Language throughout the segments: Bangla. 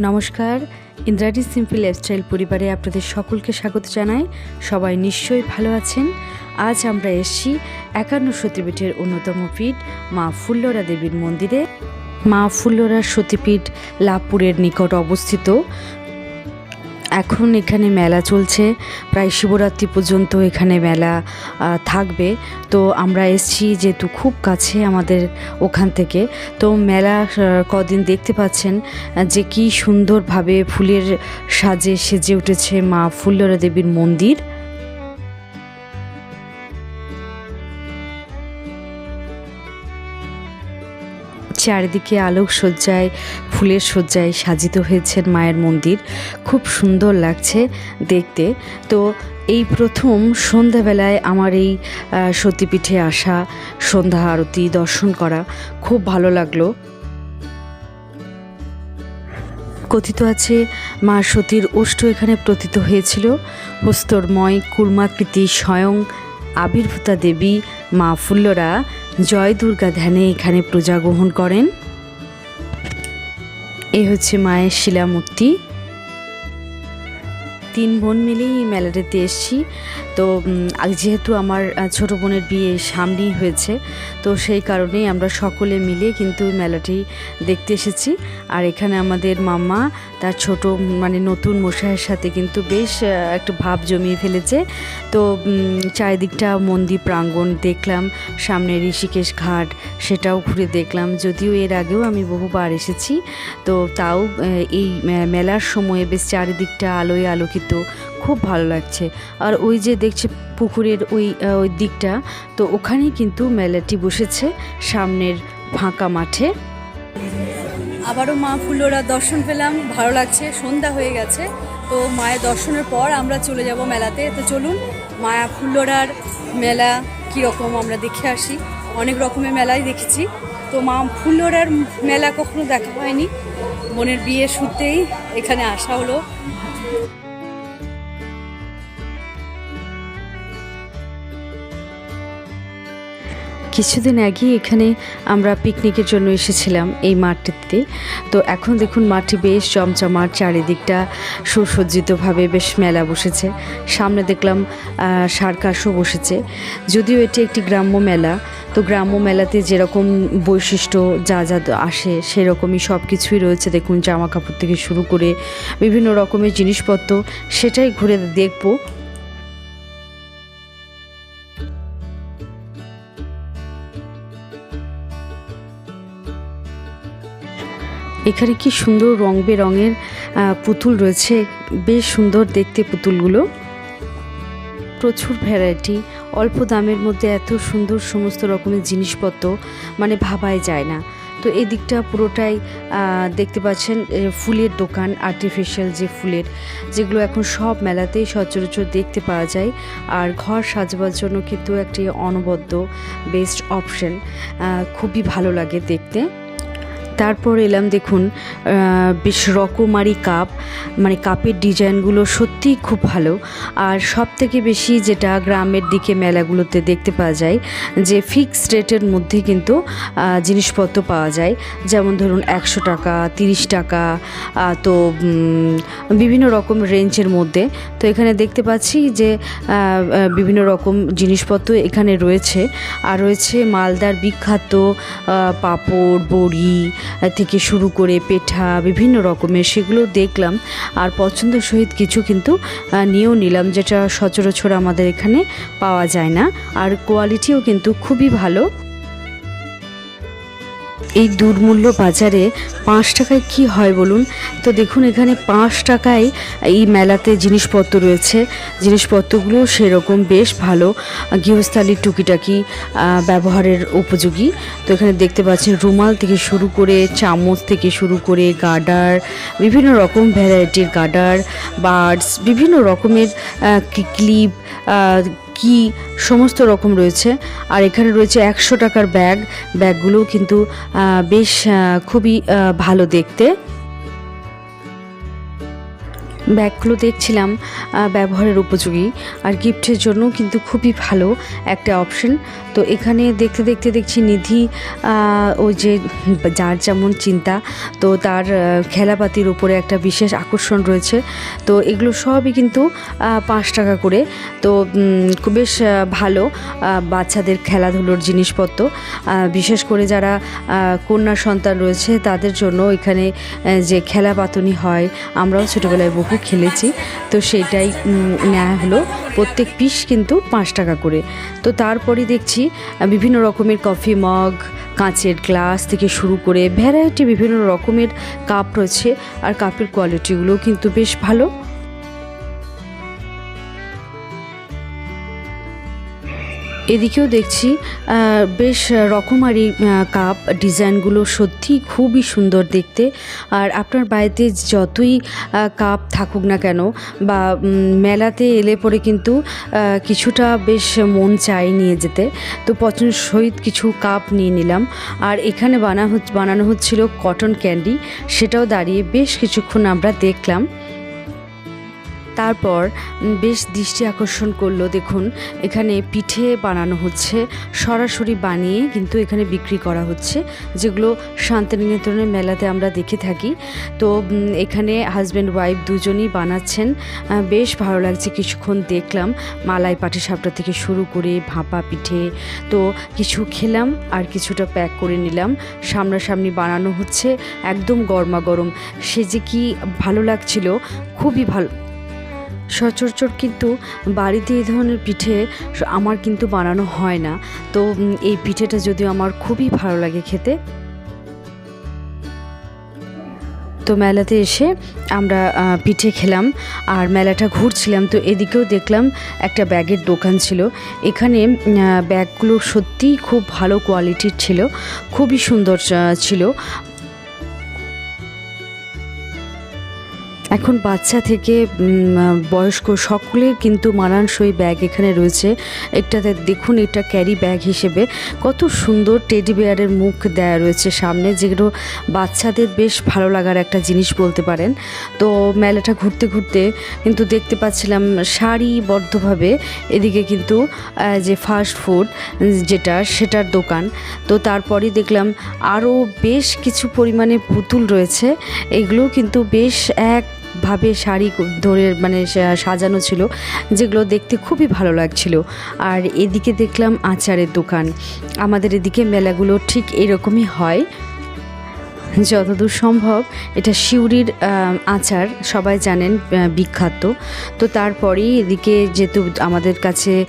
নমস্কার। ইন্দ্রাডি সিম্পল লাইফস্টাইল পরিবারে আপনাদের সকলকে স্বাগত জানাই। সবাই নিশ্চয়ই ভালো আছেন। আজ আমরা এসেছি একান্ন সতীপীঠের অন্যতম পীঠ, মা ফুল্লরা দেবীর মন্দিরে। মা ফুল্লরা সতীপীঠ লাভপুরের নিকট অবস্থিত। এখন এখানে মেলা চলছে। প্রায় শিবরাত্রি পর্যন্ত এখানে মেলা থাকবে। তো আমরা এসছি যেহেতু খুব কাছে আমাদের ওখান থেকে। তো মেলা কদিন দেখতে পাচ্ছেন যে কি সুন্দরভাবে ফুলের সাজে সেজে উঠেছে মা ফুল্লরা দেবীর মন্দির। চারিদিকে আলোক সজ্জায় ফুলের সজ্জায় সাজিত হয়েছেন মায়ের মন্দির। খুব সুন্দর লাগছে দেখতে। তো এই প্রথম সন্ধ্যাবেলায় আমার এই সতীপীঠে আসা, সন্ধ্যা আরতি, দর্শন করা খুব ভালো লাগল। কথিত আছে, মা সতীর ওষ্ঠ এখানে প্রতীত হয়েছিল। হস্তরময় কুর্মাকৃতি স্বয়ং আবির্ভূতা দেবী মা ফুল্লরা জয় দুর্গা ধ্যানে এখানে পূজা গ্রহণ করেন। এ হচ্ছে মায়ের শিলামূর্তি। তিন বোন মিলেই মেলাটাতে এসেছি। তো যেহেতু আমার ছোট বোনের বিয়ে সামনেই হয়েছে, তো সেই কারণেই আমরা সকলে মিলে কিন্তু মেলাটি দেখতে এসেছি। আর এখানে আমাদের মাম্মা তার ছোট মানে নতুন মশাইয়ের সাথে কিন্তু বেশ একটা ভাব জমিয়ে ফেলেছে। তো চারিদিকটা মন্দির প্রাঙ্গণ দেখলাম, সামনে ঋষিকেশ ঘাট, সেটাও ঘুরে দেখলাম। যদিও এর আগেও আমি বহুবার এসেছি। তো তাও এই মেলার সময়ে বেশ চারিদিকটা আলোয় আলোকিত খুব ভালো লাগছে। আর ওই যে দেখছে পুকুরের ওই ওই দিকটা, তো ওখানেই কিন্তু মেলাটি বসেছে সামনের ফাঁকা মাঠে। আবারও মা ফুল্লরা দর্শন পেলাম, ভালো লাগছে, সন্ধ্যা হয়ে গেছে, তো মায়ের দর্শনের পর আমরা চলে যাব মেলাতে। তো চলুন, মায়া ফুল্লরার মেলা কীরকম আমরা দেখে আসি। অনেক রকমের মেলাই দেখেছি। তো মা ফুল্লরার মেলা কখনো দেখা হয়নি। বোনের বিয়ে সূত্রেই এখানে আসা হলো। কিছুদিন আগে এখানে আমরা পিকনিকের জন্য এসেছিলাম এই মাঠটিতে। তো এখন দেখুন মাঠটি বেশ চমচমাট চারিদিকটা সুসজ্জিতভাবে বেশ মেলা বসেছে। সামনে দেখলাম সার্কাসও বসেছে। যদিও এটি একটি গ্রাম্য মেলা, তো গ্রাম্য মেলাতে যেরকম বৈশিষ্ট্য যা যা আসে সেরকমই সব কিছুই রয়েছে। দেখুন জামা কাপড় থেকে শুরু করে বিভিন্ন রকমের জিনিসপত্র, সেটাই ঘুরে দেখব। এখানে কি সুন্দর রং বেরঙের পুতুল রয়েছে। বেশ সুন্দর দেখতে পুতুলগুলো। প্রচুর ভ্যারাইটি অল্প দামের মধ্যে এত সুন্দর সমস্ত রকমের জিনিসপত্র মানে ভাবাই যায় না। তো এই দিকটা পুরোটাই দেখতে পাচ্ছেন ফুলের দোকান আর্টিফিশিয়াল যে ফুলের, যেগুলো এখন সব মেলাতেই সচরাচর দেখতে পাওয়া যায়। আর ঘর সাজবার জন্য কিন্তু একটি অনবদ্য বেস্ট অপশন খুবই ভালো লাগে দেখতে। তারপর এলাম দেখুন বেশ রকমারি কাপ মানে কাপের ডিজাইনগুলো সত্যিই খুব ভালো। আর সব থেকে বেশি যেটা গ্রামের দিকে মেলাগুলোতে দেখতে পাওয়া যায়, যে ফিক্সড রেটের মধ্যে কিন্তু জিনিসপত্র পাওয়া যায়। যেমন ধরুন একশো টাকা, তিরিশ টাকা তো বিভিন্ন রকম রেঞ্জের মধ্যে। তো এখানে দেখতে পাচ্ছি যে বিভিন্ন রকম জিনিসপত্র এখানে রয়েছে। আর রয়েছে মালদার বিখ্যাত পাঁপড়, বড়ি থেকে শুরু করে পেঠা, বিভিন্ন রকমের সেগুলো দেখলাম। আর পছন্দ সহিত কিছু কিন্তু নিয়েও নিলাম, যেটা সচরাচর আমাদের এখানে পাওয়া যায় না। আর কোয়ালিটিও কিন্তু খুবই ভালো। এই দুর্মূল্য বাজারে পাঁচ টাকায় কি হয় বলুন? তো দেখুন, এখানে পাঁচ টাকায় এই মেলাতে জিনিসপত্র রয়েছে। জিনিসপত্রগুলো সেরকম বেশ ভালো। গৃহস্থালির টুকিটাকি ব্যবহারের উপযোগী। তো এখানে দেখতে পাচ্ছেন, রুমাল থেকে শুরু করে চামচ থেকে শুরু করে গার্ডার বিভিন্ন রকম ভ্যারাইটির গার্ডার বার্ডস, বিভিন্ন রকমের ক্লিপ কি সমস্ত রকম রয়েছে। আর এখানে রয়েছে একশো টাকার ব্যাগ। ব্যাগগুলো কিন্তু বেশ খুবই ভালো দেখতে। ব্যাগগুলো দেখছিলাম ব্যবহারের উপযোগী। আর গিফটের জন্য কিন্তু খুবই ভালো একটা অপশন। তো এখানে দেখতে দেখতে দেখছি নিধি ওই যে যার যেমন চিন্তা, তো তার খেলাপাতির উপরে একটা বিশেষ আকর্ষণ রয়েছে। তো এগুলো সবই কিন্তু পাঁচ টাকা করে। তো খুব বেশ ভালো বাচ্চাদের খেলাধুলোর জিনিসপত্র। বিশেষ করে যারা কন্যা সন্তান রয়েছে, তাদের জন্য এখানে যে খেলা পাতুনি হয়, আমরাও ছোটোবেলায় বহু খেলেছি। তো সেটাই নেওয়া হলো। প্রত্যেক পিস কিন্তু পাঁচ টাকা করে। তো তারপরে দেখছি বিভিন্ন রকমের কফি মগ, কাঁচের গ্লাস থেকে শুরু করে ভ্যারাইটি বিভিন্ন রকমের কাপ রয়েছে, আর কাপের কোয়ালিটিগুলোও কিন্তু বেশ ভালো। এদিকেও দেখছি বেশ রকমারি কাপ ডিজাইনগুলো সত্যি খুবই সুন্দর দেখতে। আর আপনার বাড়িতে যতই কাপ থাকুক না কেন বা মেলাতে এলে পরে কিন্তু কিছুটা বেশ মন চাই নিয়ে যেতে। তো পছন্দ সহিত কিছু কাপ নিয়ে নিলাম। আর এখানে বানা বানানো হচ্ছিল কটন ক্যান্ডি সেটাও দাঁড়িয়ে বেশ কিছুক্ষণ আমরা দেখলাম। তারপর বেশ দৃষ্টি আকর্ষণ করল, দেখুন, এখানে পিঠে বানানো হচ্ছে, সরাসরি বানিয়ে কিন্তু এখানে বিক্রি করা হচ্ছে, যেগুলো শান্তিনিকেতনের মেলাতে আমরা দেখে থাকি। তো এখানে হাজব্যান্ড ওয়াইফ দুজনই বানাচ্ছেন। বেশ ভালো লাগছে, কিছুক্ষণ দেখলাম, মালাই পাটিসাপটা থেকে শুরু করে ভাপা পিঠে, তো কিছু খেলাম আর কিছুটা প্যাক করে নিলাম। সামনাসামনি বানানো হচ্ছে, একদম গরমা গরম সে যে কি ভালো লাগছিল, খুবই ভালো সচরাচর কিন্তু বাড়িতে এই ধরনের পিঠে আমার কিন্তু বানানো হয় না। তো এই পিঠেটা যদিও আমার খুবই ভালো লাগে খেতে। তো মেলাতে এসে আমরা পিঠে খেলাম আর মেলাটা ঘুরছিলাম। তো এদিকেও দেখলাম একটা ব্যাগের দোকান ছিল। এখানে ব্যাগগুলো সত্যিই খুব ভালো কোয়ালিটির ছিল। খুবই সুন্দর ছিল। এখন বাচ্চা থেকে বয়স্ক সকলের কিন্তু মানানসই ব্যাগ এখানে রয়েছে। একটাতে দেখুন, এটা ক্যারি ব্যাগ হিসেবে। কত সুন্দর টেডি বেয়ারের মুখ দেয়া রয়েছে সামনে, যেগুলো বাচ্চাদের বেশ ভালো লাগার একটা জিনিস বলতে পারেন। তো মেলাটা ঘুরতে ঘুরতে কিন্তু দেখতে পাচ্ছিলাম সারিবদ্ধভাবে এদিকে কিন্তু যে ফাস্ট ফুড যেটা, সেটার দোকান। তো তারপরেই দেখলাম আরও বেশ কিছু পরিমাণে পুতুল রয়েছে। এগুলো কিন্তু বেশ একভাবে শাড়ি ধরে মানে সাজানো ছিল, যেগুলো দেখতে খুবই ভালো লাগছিল। আর এদিকে দেখলাম আচারের দোকান। আমাদের এদিকে মেলাগুলো ঠিক এরকমই হয়। যতদূর সম্ভব এটা আহ, আচার সবাই জানেন বিখ্যাত। তো তারপরেই এদিকে যেহেতু আমাদের কাছে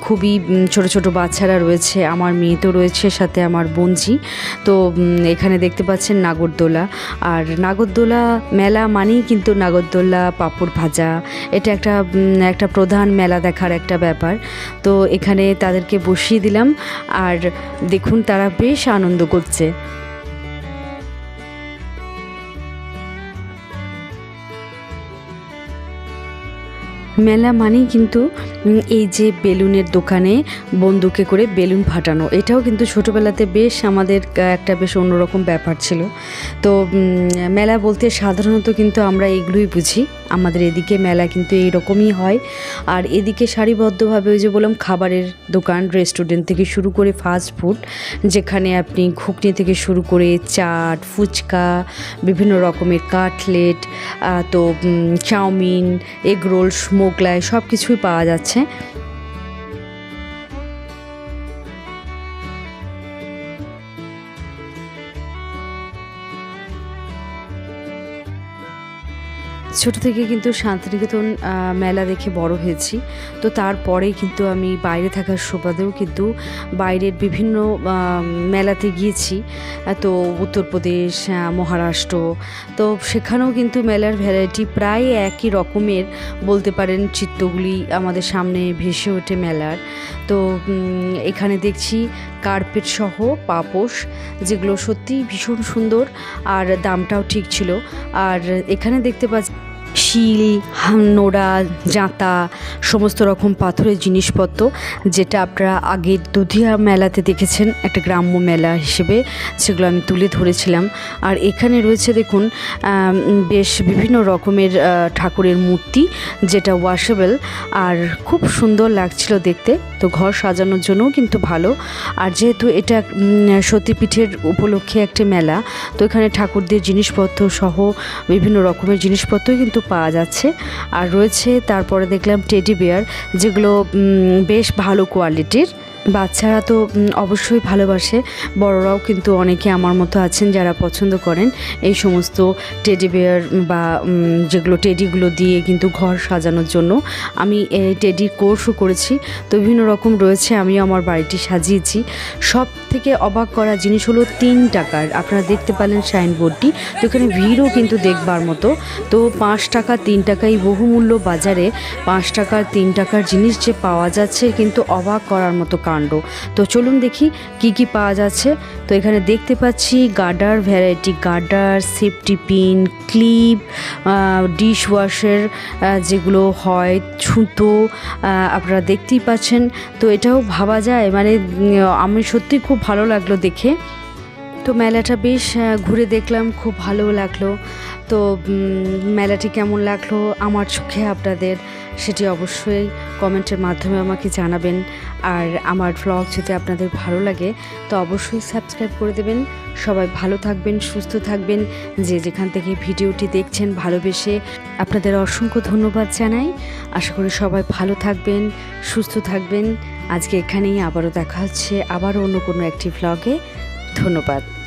খুবই ছোট ছোট বাচ্চারা রয়েছে আমার মেয়ে তো রয়েছে সাথে আমার বোনজি তো এখানে দেখতে পাচ্ছেন নাগরদোলা। আর নাগরদোলা মেলা মানেই কিন্তু নাগরদোলা পাঁপড় ভাজা। এটা একটা একটা প্রধান মেলা দেখার একটা ব্যাপার। তো এখানে তাদেরকে বসিয়ে দিলাম। আর দেখুন তারা বেশ আনন্দ করছে। মেলা মানেই কিন্তু এই যে বেলুনের দোকানে বন্দুকে করে বেলুন ফাটানো। এটাও কিন্তু ছোটোবেলাতে বেশ আমাদের একটা বেশ অন্যরকম ব্যাপার ছিল। তো মেলা বলতে সাধারণত কিন্তু আমরা এগুলোই বুঝি। আমাদের এদিকে মেলা কিন্তু এইরকমই হয়। আর এদিকে সারিবদ্ধভাবে ওই যে বললাম, খাবারের দোকান রেস্টুরেন্ট থেকে শুরু করে ফাস্ট ফুড যেখানে আপনি ঘুগনি থেকে শুরু করে চাট, ফুচকা, বিভিন্ন রকমের কাটলেট তো চাউমিন, এগ রোল মোগলাই সব কিছুই পাওয়া যাচ্ছে। ছোট থেকে কিন্তু শান্তিনিকেতন মেলা দেখে বড় হয়েছি। তো তারপরে কিন্তু আমি বাইরে থাকার সুবাদেও কিন্তু বাইরের বিভিন্ন মেলাতে গিয়েছি। তো উত্তরপ্রদেশ মহারাষ্ট্র, তো সেখানেও কিন্তু মেলার ভ্যারাইটি প্রায় একই রকমের। বলতে পারেন চিত্রগুলি আমাদের সামনে ভেসে ওঠে মেলার। তো এখানে দেখছি কার্পেট সহ পাপোশ, যেগুলো সত্যিই ভীষণ সুন্দর, আর দামটাও ঠিক ছিল। আর এখানে দেখতে পাচ্ছি হাম- নোড়া জাঁতা, সমস্ত রকম পাথরের জিনিসপত্র, যেটা আপনারা আগের দুধিয়া মেলাতে দেখেছেন, একটা গ্রাম্য মেলা হিসেবে, সেগুলো আমি তুলে ধরেছিলাম। আর এখানে রয়েছে দেখুন বেশ বিভিন্ন রকমের ঠাকুরের মূর্তি, যেটা ওয়াশেবল আর খুব সুন্দর লাগছিল দেখতে। তো ঘর সাজানোর জন্যও কিন্তু ভালো। আর যেহেতু এটা সতীপীঠের উপলক্ষে একটি মেলা, তো এখানে ঠাকুরদের জিনিসপত্র সহ বিভিন্ন রকমের জিনিসপত্রই কিন্তু পাওয়া যাচ্ছে। আর রয়েছে তারপরে দেখলাম টেডি বিয়ার যেগুলো বেশ ভালো কোয়ালিটির বাচ্চারা তো অবশ্যই ভালোবাসে। বড়রাও কিন্তু অনেকে আমার মতো আছেন যারা পছন্দ করেন। এই সমস্ত টেডি বেয়ার বা যেগুলো টেডিগুলো দিয়ে কিন্তু ঘর সাজানোর জন্য আমি এই টেডির কোর্সও করেছি। তো বিভিন্ন রকম রয়েছে, আমিও আমার বাড়িটি সাজিয়েছি। সব থেকে অবাক করা জিনিস হলো তিন টাকার। আপনারা দেখতে পেলেন সাইনবোর্ডটি তো এখানে ভিড়ও কিন্তু দেখবার মতো। তো পাঁচ টাকা, তিন টাকাই বহুমূল্য বাজারে পাঁচ টাকার তিন টাকার জিনিস যে পাওয়া যাচ্ছে, কিন্তু অবাক করার মতো কাণ্ড। তো চলুন দেখি কি কি পাওয়া যাচ্ছে। তো এখানে দেখতে পাচ্ছি garter variety garter, safety pin, clip dish ওয়াশের যেগুলো হয়, ছুতো আপনারা দেখতেই পাচ্ছেন। তো এটাও ভাবা যায় মানে আমি সত্যি খুব ভালো লাগল দেখে। তো মেলাটা বেশ ঘুরে দেখলাম, খুব ভালো লাগল। তো মেলাটি কেমন লাগল আমার চোখে আপনাদের? সেটি অবশ্যই কমেন্টের মাধ্যমে আমাকে জানাবেন। আর আমার ব্লগ যদি আপনাদের ভালো লাগে, তো অবশ্যই সাবস্ক্রাইব করে দেবেন। সবাই ভালো থাকবেন, সুস্থ থাকবেন। যে যেখান থেকে ভিডিওটি দেখছেন ভালোবেসে আপনাদের অসংখ্য ধন্যবাদ জানাই। আশা করি সবাই ভালো থাকবেন, সুস্থ থাকবেন। আজকে এখানেই আবারও দেখা হচ্ছে আবারও অন্য কোনো একটি ভ্লগে ধন্যবাদ।